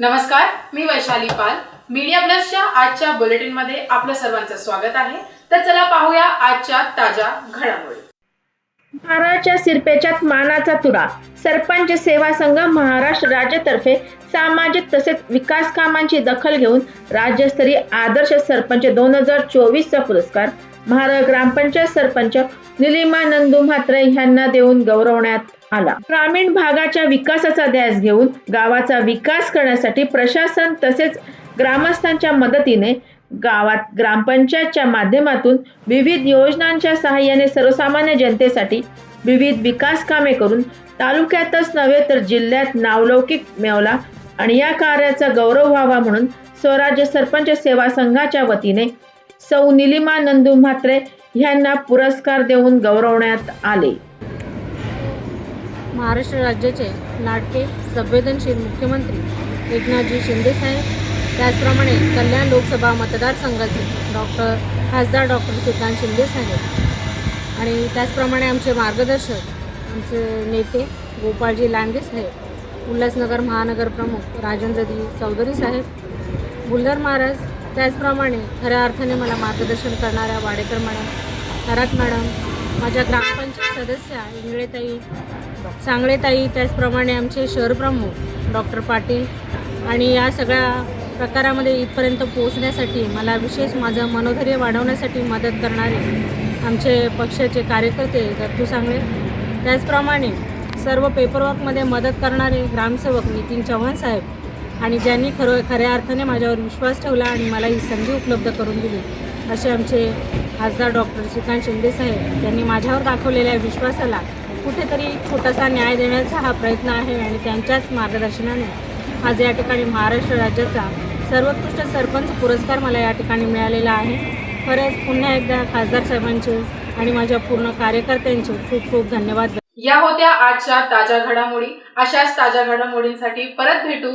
नमस्कार मी वैशाली पाल. मीडिया प्लसच्या आजच्या बुलेटिनमध्ये आपलं सर्वांचं स्वागत आहे. तर चला पाहूया आजच्या ताज्या घडामोडी. महाराष्ट्राच्या सिरपेच्यात मानाचा तुरा. सरपंच सेवा संघ महाराष्ट्र राज्यातर्फे सामाजिक तसेच विकास कामांची दखल घेऊन राज्यस्तरीय आदर्श सरपंच दोन हजार चोवीसचा पुरस्कार महाराज ग्रामपंचायत सरपंच निलिमा नंदू म्हात्रे यांना देऊन गौरवण्यात आला. ग्रामीण भागाच्या विकासाचा ध्यास घेऊन गावाचा विकास करण्यासाठी प्रशासन तसेच ग्रामस्थांच्या मदतीने गावात ग्रामपंचायतच्या माध्यमातून विविध योजनांच्या सहाय्याने सर्वसामान्य जनतेसाठी विविध विकास कामे करून तालुक्यातच नव्हे तर जिल्ह्यात नावलौकिक मिळवला आणि या कार्याचा गौरव व्हावा म्हणून स्वराज्य सरपंच सेवा संघाच्या वतीने सौ निलिमा नंदू म्हात्रे यांना पुरस्कार देऊन गौरवण्यात आले. महाराष्ट्र राज्याचे लाडके संवेदनशील मुख्यमंत्री एकनाथजी शिंदेसाहेब त्याचप्रमाणे कल्याण लोकसभा मतदारसंघाचे डॉक्टर खासदार डॉक्टर श्रीकांत शिंदेसाहेब आणि त्याचप्रमाणे आमचे मार्गदर्शक आमचे नेते गोपाळजी लांडे साहेब उल्हासनगर महानगर प्रमुख राजेंद्रजी चौधरी साहेब बुलधर महाराज त्याचप्रमाणे खऱ्या अर्थाने मला मार्गदर्शन करणाऱ्या वाडेकर मॅडम खरात मॅडम माझ्या ग्रामपंचायत सदस्या इंगळेताई सांगळेताई त्याचप्रमाणे आमचे शहर प्रमुख डॉक्टर पाटील. आणि या सगळ्या प्रकारामध्ये इथपर्यंत पोहोचण्यासाठी मला विशेष माझं मनोधैर्य वाढवण्यासाठी मदत करणारे आमचे पक्षाचे कार्यकर्ते दत्तू सांगळे. त्याचप्रमाणे सर्व पेपरवर्कमध्ये मदत करणारे ग्रामसेवक नितीन चव्हाण साहेब आणि ज्यांनी खरो खऱ्या अर्थाने माझ्यावर विश्वास ठेवला आणि मला ही संधी उपलब्ध करून दिली असे आमचे खासदार डॉक्टर श्रीकांत शिंदे साहेब त्यांनी माझ्यावर दाखवलेल्या विश्वासाला कुठेतरी छोटासा न्याय देण्याचा हा प्रयत्न आहे आणि त्यांच्याच मार्गदर्शनाने आज या ठिकाणी महाराष्ट्र राज्याचा सर्वोत्कृष्ट सरपंच पुरस्कार मला या ठिकाणी मिळालेला आहे. खरंच पुन्हा एकदा खासदार साहेबांचे आणि माझ्या पूर्ण कार्यकर्त्यांचे खूप खूप धन्यवाद. या होत्या आजच्या ताज्या घडामोडी. अशाच ताज्या घडामोडींसाठी परत भेटू.